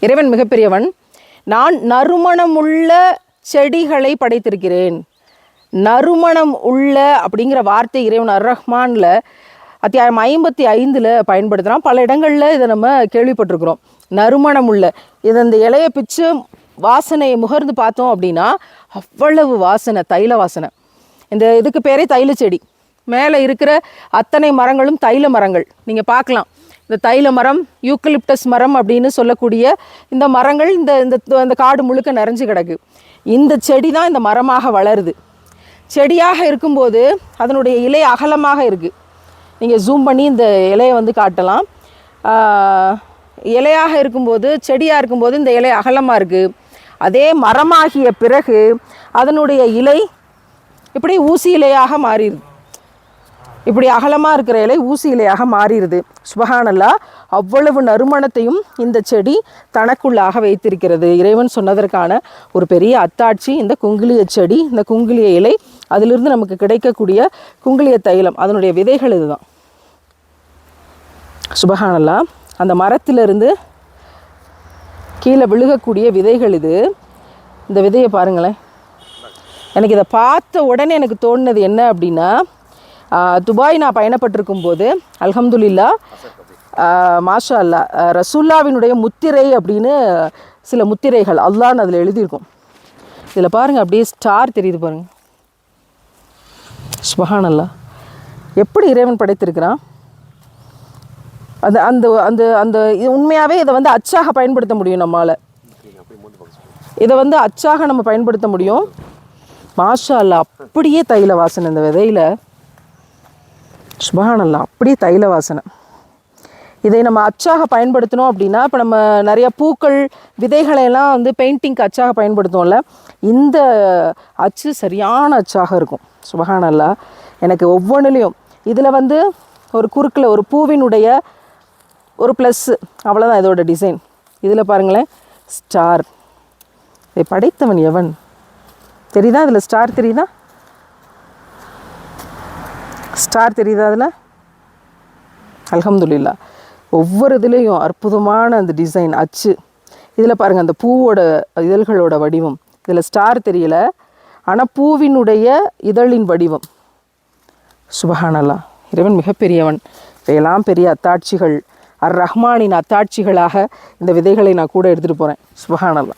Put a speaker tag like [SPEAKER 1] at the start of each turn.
[SPEAKER 1] இறைவன் மிகப்பெரியவன். நான் நறுமணமுள்ள செடிகளை படைத்திருக்கிறேன். நறுமணம் உள்ள அப்படிங்கிற வார்த்தை இறைவன் அர் ரஹ்மானில் அத்தியாயம் ஐம்பத்தி ஐந்தில் பயன்படுத்துகிறோம் பல இடங்களில் இதை நம்ம கேள்விப்பட்டிருக்கிறோம். நறுமணம் உள்ள. இது இந்த இலையை பிச்சு வாசனையை முகர்ந்து பார்த்தோம் அப்படின்னா அவ்வளவு வாசனை தைல வாசனை. இந்த இதுக்கு பேரே தைல செடி. மேலே இருக்கிற அத்தனை மரங்களும் தைல மரங்கள். நீங்கள் பார்க்கலாம். இந்த தைல மரம் யூக்கலிப்டஸ் மரம் அப்படின்னு சொல்லக்கூடிய இந்த மரங்கள் இந்த இந்த இந்த காடு முழுக்க நிறைஞ்சு கிடக்கு. இந்த செடி தான் இந்த மரமாக வளருது. செடியாக இருக்கும்போது அதனுடைய இலை அகலமாக இருக்குது நீங்கள் ஜூம் பண்ணி இந்த இலையை வந்து காட்டலாம். இலையாக இருக்கும்போது செடியாக இருக்கும்போது இந்த இலை அகலமாக இருக்குது அதே மரமாகிய பிறகு அதனுடைய இலை இப்படி ஊசி இலையாக மாறிடுது. இப்படி அகலமாக இருக்கிற இலை ஊசி இலையாக மாறிடுது. சுபகானல்லா அவ்வளவு நறுமணத்தையும் இந்த செடி தனக்குள்ளாக வைத்திருக்கிறது. இறைவன் சொன்னதற்கான ஒரு பெரிய அத்தாட்சி இந்த குங்குளிய செடி இந்த குங்குளிய இலை அதிலிருந்து நமக்கு கிடைக்கக்கூடிய குங்குளிய தைலம் அதனுடைய விதைகள் இதுதான். சுபகானல்லா அந்த மரத்திலிருந்து கீழே விழுகக்கூடிய விதைகள் இது. இந்த விதையை பாருங்களேன். எனக்கு இதை பார்த்த உடனே எனக்கு தோணுனது என்ன அப்படின்னா துபாய் நான் பயணப்பட்டிருக்கும் போது அலமதுல்லா மாஷா அல்லா ரசுல்லாவினுடைய முத்திரை அப்படின்னு சில முத்திரைகள் அல்லான்னு அதில் எழுதியிருக்கும். இதில் பாருங்கள் அப்படியே ஸ்டார் தெரியுது பாருங்கள் சுபஹானல்லா எப்படி இறைவன் படைத்திருக்கிறான்? அந்த அந்த அந்த அந்த இது உண்மையாகவே இதை வந்து அச்சாக பயன்படுத்த முடியும் நம்மளால் இதை வந்து அச்சாக நம்ம பயன்படுத்த முடியும். மாஷா அல்லா அப்படியே தைல வாசனை இந்த விதையில். சுபஹானல்லா அப்படியே தைல வாசனை. இதை நம்ம அச்சாக பயன்படுத்தினோம் அப்படின்னா இப்போ நம்ம நிறைய பூக்கள் விதைகளையெல்லாம் வந்து பெயிண்டிங்க்கு அச்சாக பயன்படுத்துவோம்ல இந்த அச்சு சரியான அச்சாக இருக்கும். சுபஹானல்லா எனக்கு ஒவ்வொன்றுலேயும் இதில் வந்து ஒரு குறுக்கில் ஒரு பூவினுடைய ஒரு ப்ளஸ்ஸு அவ்வளோதான் இதோட டிசைன் இதில் பாருங்களேன் ஸ்டார் இதை படைத்தவன் எவன்? தெரியுதா அதில்? ஸ்டார் தெரியுதா? ஸ்டார் தெரியுதா அதில்? அலமதுல்லா ஒவ்வொரு இதுலேயும் அற்புதமான அந்த டிசைன் அச்சு. இதில் பாருங்கள் அந்த பூவோட இதழ்களோட வடிவம். இதில் ஸ்டார் தெரியல. ஆனால் பூவினுடைய இதழின் வடிவம். சுபஹானல்லா. இறைவன் மிகப்பெரியவன். இவையெல்லாம் பெரிய அத்தாட்சிகள். அர் ரஹ்மானின் அத்தாட்சிகளாக இந்த விதைகளை நான் கூட எடுத்துகிட்டு போகிறேன் சுபஹானல்லா.